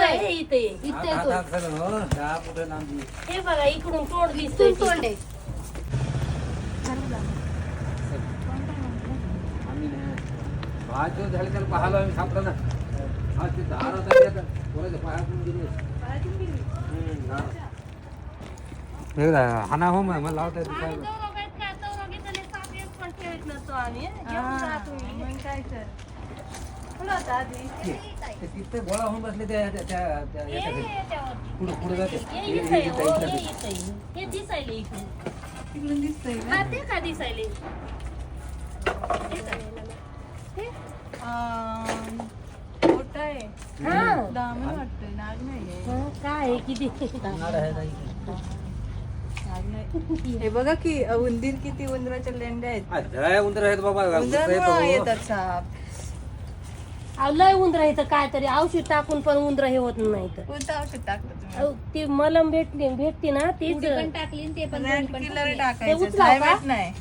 येतोय हे इथे इथे येतोय हो. हे बघा इकडून तोंड दिसतोय तोंड आहे. नाही. पाच दिवस झाले त्याला पाहायला आम्ही सापडा ना. हा ते दार होता ते तिथे गोळा होऊन बसले त्या त्या- त्या- त्या याच्याकडे. पुढं पुढं जाते. हे- हे- हे- हे- हे- हे दिसायले इकडून तिकडून दिसतंय हा ते का दिसायले? मोठा आहे. हा. दामन वाटतंय. नाग नाहीये हा, काय आहे किती? नाड आहे ना इकडे. नाग नाही हे बघा की अ, उंदीर किती उंदराच्या लेंड्या आहेत. आ, उंदर आहेत बाबा. उंदर उंदरामुळं. येतात साप अहो, लय उंदर इथं काय तरी औषध टाकून पण उंदर हे होत नाही तर कोणतं औषध टाकता तुम्ही? अहो, ती मलम भेटली भेटती ना तीच उडी पण टाकली आणि ते पण रॅट दोन्ही पण किलर टाकली. ते टाकायचं उचलावं का? थायमेट नाही.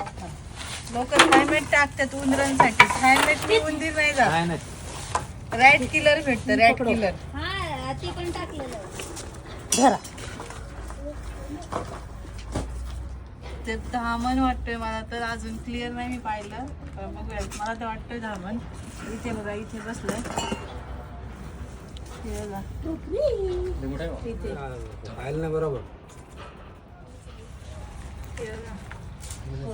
लोक थायमेट टाकतात उंदरांसाठी. थायमेट उंदीर नाही जात. नाही नाही. रॅट किलर भेटतं रॅट पकडू. किलर हा ते पण टाकलेलं. धरा. ते धामण वाटतंय मला तर अजून क्लिअर नाही मी पाहिलं. पण बघूया मला तर वाटतंय धामण. इथे बघा इथे बसलंय. इथे. ना बरोबर. हे बा. हो,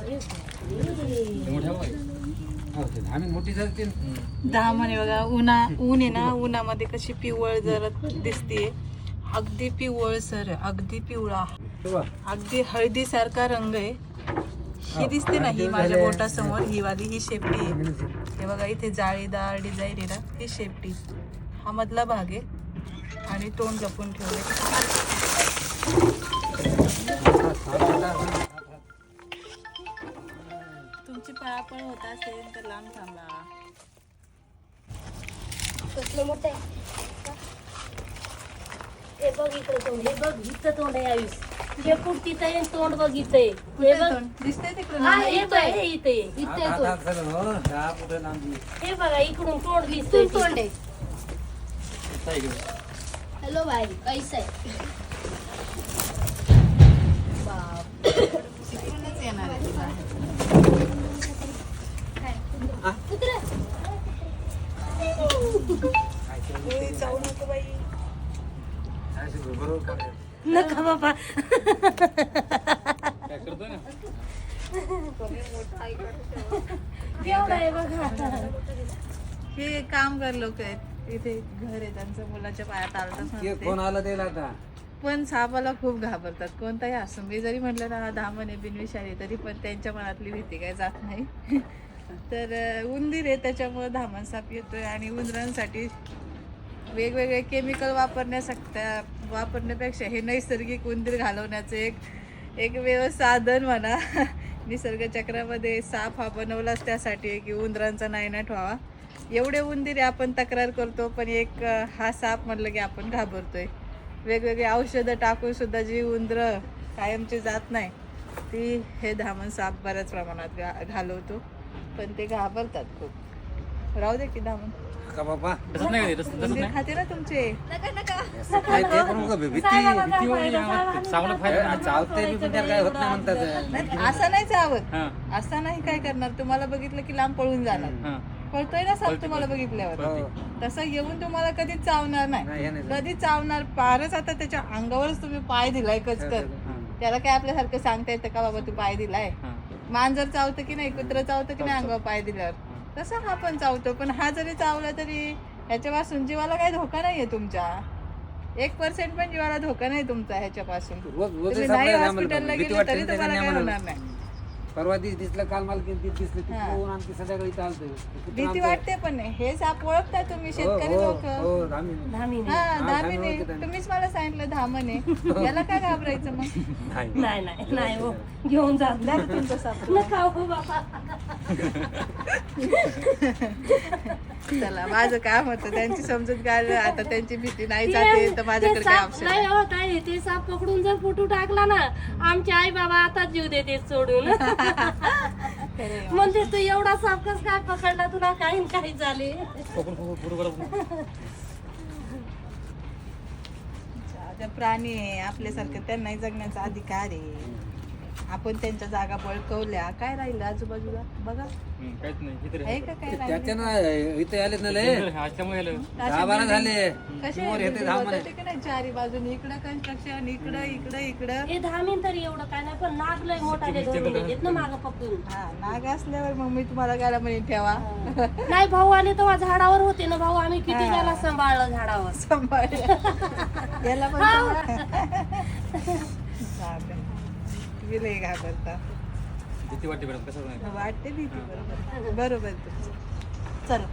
बघा. उन्हा ऊन आहे ना उन्हामध्ये कशी पिवळ जरा दिसते अगदी पिवळ सर अगदी पिवळा. अगदी हळदी सारखा रंग आहे. ही दिसते ना ही माझ्या बोटासमोर ही वाली ही शेपटी आहे. हे बघा इथे जाळीदार डिझाईन आहे ना ही शेपटी हा मधला भाग आहे. आणि तोंड लपून ठेवले तुमची पळापळ होत असेल तर लांब थांबा. कसलं मोठं आहे? हे बघ इकडे तोंड हे बघ इथं तोंड आहे आयुष हे कुठतीत आहे आणि तोंड बघ इथं आहे. हे बघ. दिसते हा इथे आहे. इथे येतोय हो. हे बघा इकडून तोंड दिसतोय इथून तोंड आहे. हॅलो बाई कैसा आहे. बाप. तिकडूनच येणार आहे ती बाहेर. कुत्रा ए, जाऊ नको बाई. नका बाबा? केवढा आहे बघा. हे कामगार लोक आहेत. इथे घर आहे त्यांचं. मुलाच्या पायात कोण आलं आता? पण सापाला खूप घाबरतात. कोणताही असो मी जरी म्हटलं ना हा धामणे बिनविषारी तरी पण त्यांच्या मनातली भीती काय जात नाही. तर उंदीर आहे त्याच्यामुळे धामण साप येतोय आणि उंदरांसाठी वेगवेगळे केमिकल वापरण्यासाठी वापरण्यापेक्षा हे नैसर्गिक उंदीर घालवण्याचं एक एक वेळ साधन म्हणा. निसर्ग चक्रामध्ये साप हा बनवलाच त्यासाठी की उंदरांचा नायनाट व्हावा एवढे उंदीर आपण तक्रार करतो पण एक हा साप म्हणलं की आपण घाबरतोय. वेगवेगळी औषधं टाकून सुद्धा जी उंदरं कायमची जात नाही ती हे धामण साप बऱ्याच प्रमाणात घा घालवतो. पण ते घाबरतात खूप. राहू दे की धामण. का बाबा? उंदीर खाते ना तुमचे. नका नका. काय ते पण उगा भीती भीती बी पण त्याला काय होत नाही म्हणतात. नाही, असं नाही चावत. असं नाही काय करणार. तुम्हाला बघितलं की लांब पळून जाणार. पळतोय ना साप तुम्हाला बघितल्यावर. हो. तसं येऊन तुम्हाला कधीच चावणार नाही, नाही हे नाही. कधीच चावणार. फारच आता त्याच्या अंगावरच तुम्ही पाय दिलाय कचकर त्याला काय आपल्यासारखं सांगता येतं का बाबा तू पाय दिलाय? मांजर चावतं की नाही कुत्र चावतं की नाही अंगावर पाय दिल्यावर? तसं हा पण चावतो पण हा जरी चावला तरी ह्याच्यापासून जीवाला काही धोका नाहीये तुमच्या. एक पर्सेंट पण जीवाला धोका नाही तुमचा ह्याच्यापासून. रोज रोज तुम्ही नाही हॉस्पिटलला भीती गेले वाटते तरी तुम्हाला काय. होणार नाही. परवा दिवशी दिसलं काल मला किती दिसलं ती हा. पोहून आणखी संध्याकाळी चालतंय भीती वाटते पण हे साप ओळखता तुम्ही शेतकरी हो, लोक. हो, हो, धामीने. हा हा. तुम्हीच मला सांगितलं धामने. याला काय घाबरायचं मग? नाही. नाही. नाही नाही हो. घेऊन जा. तुमचा साप. नका हो बाबा. चला माझं काम होतं. त्यांची समजूत काय आता त्यांची भीती नाही जाते तर ते माझ्याकडे काय साप ऑप्शन नाही होत आहे. ते साप पकडून जर फोटो टाकला ना आमचे आई बाबा आता जीव देते सोडून. म्हणजे तू एवढा साप कस काय पकडला? तुला काही न काही झाले. त्या प्राणी आहे आपल्यासारखं त्यांनाही जगण्याचा अधिकार आहे. आपण त्यांच्या जागा बळकवल्या. काय राहिलं आजूबाजूला? बघा. काहीच नाही. इथे आहे का काय राहिलं? त्याच्यानं इथे आलेत ना लय. ह्याच्यामुळे आलं. दहा बारा झाले. कसे समोर येते दहा म्हणे का नाही? चारी बाजूने. इकडं कन्स्ट्रक्शन इकडं इकडं इकडं. हे दहा मिनिट तरी एवढं काय नाही पण नाग लय मोठाले धरून येत ना मागं पकडून. हा नाग असल्यावर मग मी तुम्हाला गाला म्हणे ठेवा. नाही भाऊ आले तेव्हा झाडावर होते ना भाऊ. आम्ही किती त्याला सांभाळलं झाडावर. सांभाळ याला पण सांभाळ. तुम्ही लय घाबरता. वाटते मॅडम? कसं नाही वाटते भीती बरोबर. बरोबर तुमचं. चला